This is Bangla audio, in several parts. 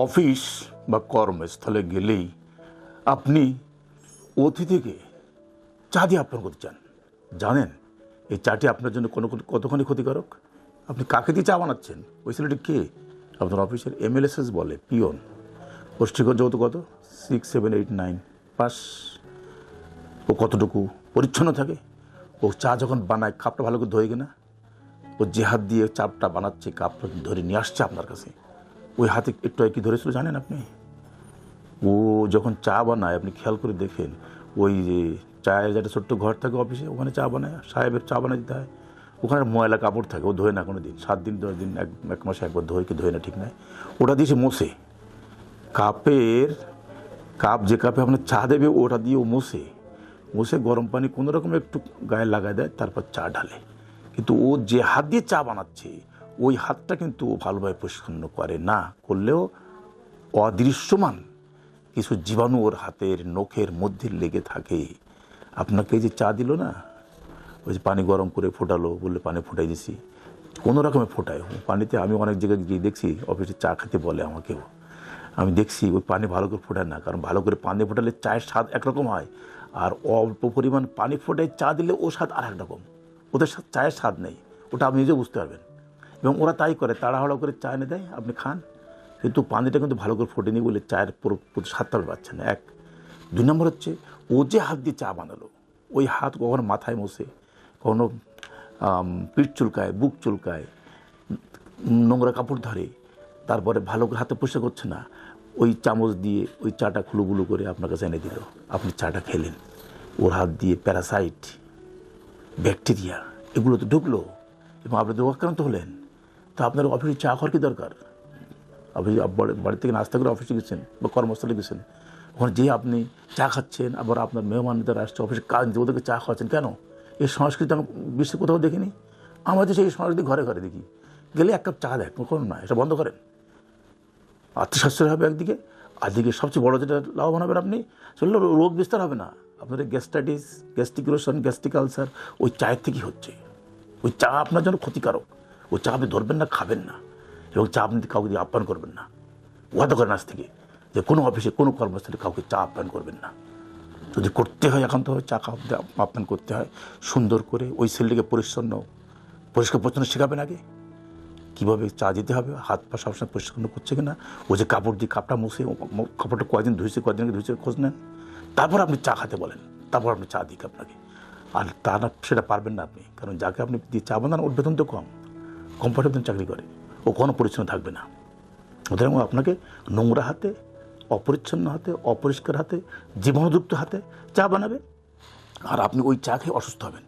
অফিস বা কর্মস্থলে গেলেই আপনি অতিথিকে চা দিয়ে আপ্যায়ন করতে চান। জানেন, এই চাটি আপনার জন্য কোনো কতখানি ক্ষতিকারক? আপনি কাকে দিয়ে চা বানাচ্ছেন? ওই ছেলেটি কে? আপনার অফিসের এমএলএসএস বলে, পিওন। পুষ্টিকর যৌতুক কত? Six, seven, eight, nine pass ও কতটুকু পরিচ্ছন্ন থাকে? ও চা যখন বানায়, কাপটা ভালো করে ধোয় কিনা? ও যে হাত দিয়ে চাপটা বানাচ্ছে, কাপটা ধরে নিয়ে আসছে আপনার কাছে। ওই হাতে একটু কি ধরেছিল জানেন আপনি? ও যখন চা বানায়, আপনি খেয়াল করে দেখেন, ওই যে চায়ের যেটা ছোট্ট ঘর থাকে অফিসে, ওখানে চা বানায়, সাহেবের চা বানায় দিতে হয়। ওখানে ময়লা কাপড় থাকে, ও ধোয় না কোনো দিন সাত দিন, দশ দিন, এক এক মাসে একবার ধোয় কি ধোয় না, ঠিক নাই। ওটা দিয়ে সে মোছে। কাপের, কাপ যে কাপে আপনার চা দেবে, ওটা দিয়ে ও মোছে। মোছে, গরম পানি কোনো রকম একটু গায়ে লাগায় দেয়, তারপর চা ঢালে। কিন্তু ও যে হাত দিয়ে চা বানাচ্ছে ওই হাতটা কিন্তু ভালোভাবে পরিষ্কার করে না, করলেও অদৃশ্যমান কিছু জীবাণু ওর হাতের নখের মধ্যে লেগে থাকে। আপনাকে যে চা দিল না, ওই যে পানি গরম করে ফোটালো, বললে পানি ফুটাই দিছি। কোনো রকমে ফোটায় পানিতে আমি অনেক জায়গায় গিয়ে দেখছি, অফিসে চা খেতে বলে আমাকেও। আমি দেখছি ওই পানি ভালো করে ফোটায় না, কারণ ভালো করে পানি ফোটালে চায়ের স্বাদ একরকম হয়। আর অল্প পরিমাণ পানি ফোটায় চা দিলে ও স্বাদ আর একরকম ওদের স্বাদ, চায়ের স্বাদ নেই। ওটা আপনি নিজেও বুঝতে পারবেন। এবং ওরা তাই করে, তাড়াহুড়ো করে চা এনে দেয়, আপনি খান। কিন্তু পানিটা কিন্তু ভালো করে ফোটেনি বলে চায়ের পুরো পাচ্ছেন না। এক। দুই নম্বর হচ্ছে, ও যে হাত দিয়ে চা বানালো, ওই হাত কখনো মাথায় মোছে কখনো পিঠ চুলকায়, বুক চুলকায়, নোংরা কাপড় ধরে, তারপরে ভালো করে হাতে পরিষ্কার করছে না, ওই চামচ দিয়ে ওই চাটা খুলুগুলু করে আপনার কাছে এনে দিল। আপনি চাটা খেলেন। ওর হাত দিয়ে প্যারাসাইট, ব্যাকটেরিয়া, এগুলো তো ঢুকলো, এবং আপনি তো আক্রান্ত হলেন। তা আপনার অফিসে চা খাওয়ার কি দরকার? আপনি বাড়ি- থেকে নাস্তা করে অফিসে গেছেন বা কর্মস্থলে গেছেন, ওখানে যে আপনি চা খাচ্ছেন, আবার আপনার মেহমানদের আসছে অফিসে কাজ ওদেরকে চা খাওয়াচ্ছেন, কেন? এই সংস্কৃতি আমি বিশ্বে কোথাও দেখিনি। আমাদের সেই সংস্কৃতি ঘরে ঘরে দেখি। গেলে এক কাপ চা দেয় কোনো না এটা বন্ধ করেন। আত্মস্বাস্থ্য হবে একদিকে আদিকে সবচেয়ে বড় যেটা লাভবান হবেন আপনি সেগুলো রোগ বিস্তার হবে না। আপনার গ্যাস্ট্রাইটিস গ্যাস্ট্রিক রোশন গ্যাস্ট্রিক আলসার ওই চায়ের থেকেই হচ্ছে। ওই চা আপনার জন্য ক্ষতিকারক। ওই চা আপনি ধরবেন না, খাবেন না। এবং চা আপনি কাউকে দিয়ে আপ্যায়ন করবেন না। ওয়াদা করেন আজ থেকে যে কোনো অফিসে কোনো কর্মস্থলে কাউকে চা আপ্যায়ন করবেন না। যদি করতে হয় একান্তভাবে চা খাওয়াতে আপ্যায়ন করতে হয়, সুন্দর করে ওই ছেলেটিকে পরিচ্ছন্ন, পরিষ্কার পরিচ্ছন্ন শেখাবেন আগে। কীভাবে চা দিতে হবে, হাত পা সবসময় পরিষ্কার করছে কিনা ও যে কাপড় দিয়ে কাপটা মুছে ও কাপড়টা কয়দিন ধুয়েছে কয়দিন ধুয়েছে খোঁজ নেন। তারপর আপনি চা খেতে বলেন, তারপর আপনি চা দিক আপনাকে। আর তা না, সেটা পারবেন না আপনি, কারণ যাকে আপনি দিয়ে চা বানান, ওর বেতন তো কম। বেতন চাকরি করে। ও কোনো পরিচ্ছন্ন থাকবে না। সুতরাং আপনাকে নোংরা হাতে, অপরিচ্ছন্ন হাতে, অপরিষ্কার হাতে জীবাণুযুক্ত হাতে চা বানাবে। আর আপনি ওই চা খেয়ে অসুস্থ হবেন।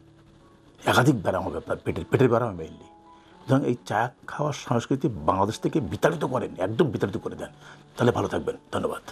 একাধিক ব্যারাম হবে আপনার পেটের পেটের ব্যারাম হবে মেইনলি সুতরাং এই চা খাওয়ার সংস্কৃতি বাংলাদেশ থেকে বিতাড়িত করেন, একদম বিতাড়িত করে দেন। তাহলে ভালো থাকবেন। ধন্যবাদ।